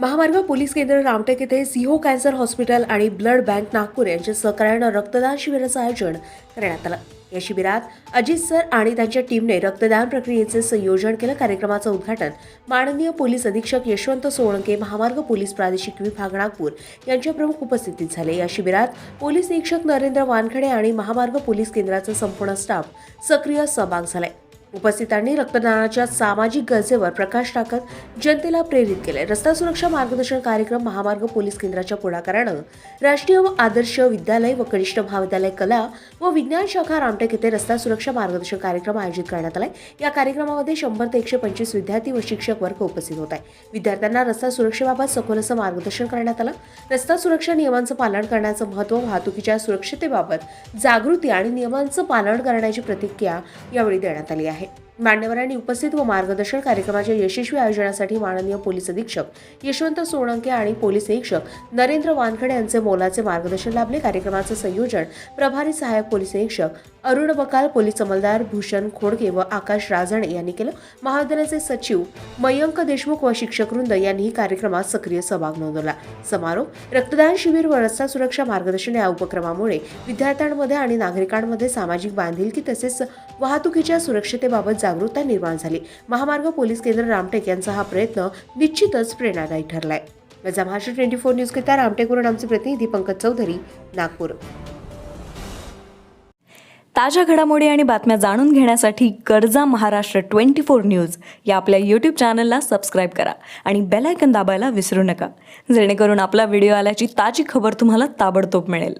महामार्ग पोलीस केंद्र रामटेक येथे सिहो कॅन्सर हॉस्पिटल आणि ब्लड बँक नागपूर यांच्या सहकार्यानं रक्तदान शिबिराचं आयोजन करण्यात आलं. या शिबिरात अजित सर आणि त्यांच्या टीमने रक्तदान प्रक्रियेचे संयोजन केलं. कार्यक्रमाचं उद्घाटन माननीय पोलीस अधीक्षक यशवंत सोळंके महामार्ग पोलीस प्रादेशिक विभाग नागपूर यांच्या प्रमुख उपस्थितीत झाले. या शिबिरात पोलीस निरीक्षक नरेंद्र वानखडे आणि महामार्ग पोलीस केंद्राचा संपूर्ण स्टाफ सक्रिय सहभाग झालाय उपस्थितांनी रक्तदानाच्या सामाजिक गरजेवर प्रकाश टाकत जनतेला प्रेरित केले. रस्ता सुरक्षा मार्गदर्शन कार्यक्रम महामार्ग पोलीस केंद्राच्या पुढाकारानं राष्ट्रीय व आदर्श विद्यालय व कनिष्ठ महाविद्यालय कला व विज्ञान शाखा रामटेक येथे रस्ता सुरक्षा मार्गदर्शन कार्यक्रम आयोजित करण्यात आलाय. या कार्यक्रमामध्ये शंभर ते एकशे पंचवीस विद्यार्थी व शिक्षक वर्ग उपस्थित होत आहे विद्यार्थ्यांना रस्ता सुरक्षेबाबत सखोल असं मार्गदर्शन करण्यात आलं. रस्ता सुरक्षा नियमांचं पालन करण्याचं महत्त्व वाहतुकीच्या सुरक्षतेबाबत जागृती आणि नियमांचं पालन करण्याची प्रतिक्रिया यावेळी देण्यात आली आहे. मान्यवरांनी उपस्थित व मार्गदर्शन कार्यक्रमाच्या यशस्वी आयोजनासाठी माननीय पोलीस अधीक्षक यशवंत सोळंके आणि पोलीस निरीक्षक नरेंद्र वानखडे यांचे मोलाचे मार्गदर्शन लाभले. कार्यक्रमाचं संयोजन प्रभारी सहाय्यक पोलीस निरीक्षक अरुण बकाल पोलीस अंमलदार भूषण खोडके व आकाश राजणे यांनी केलं. महाविद्यालयाचे सचिव मयंक देशमुख व शिक्षक वृंद यांनीही कार्यक्रमात सक्रिय सहभाग नोंदवला. समारोप रक्तदान शिबिर व रस्ता सुरक्षा मार्गदर्शन या उपक्रमामुळे विद्यार्थ्यांमध्ये आणि नागरिकांमध्ये सामाजिक बांधिलकी तसेच वाहतुकीच्या सुरक्षतेबाबत जागरूकता निर्माण झाली. महामार्ग पोलीस केंद्र रामटेक यांचा हा प्रयत्न निश्चितच प्रेरणादायी ठरलाय. माझा महाराष्ट्र ट्वेंटी फोर न्यूजकरिता रामटेकवरून आमचे प्रतिनिधी पंकज चौधरी नागपूर. ताज्या घडामोडी आणि बातम्या जाणून घेण्यासाठी गरजा महाराष्ट्र ट्वेंटी फोर न्यूज या आपल्या यूट्यूब चॅनलला सबस्क्राईब करा आणि बेलायकन दाबायला विसरू नका. जेणेकरून आपला व्हिडिओ आल्याची ताजी खबर तुम्हाला ताबडतोब मिळेल.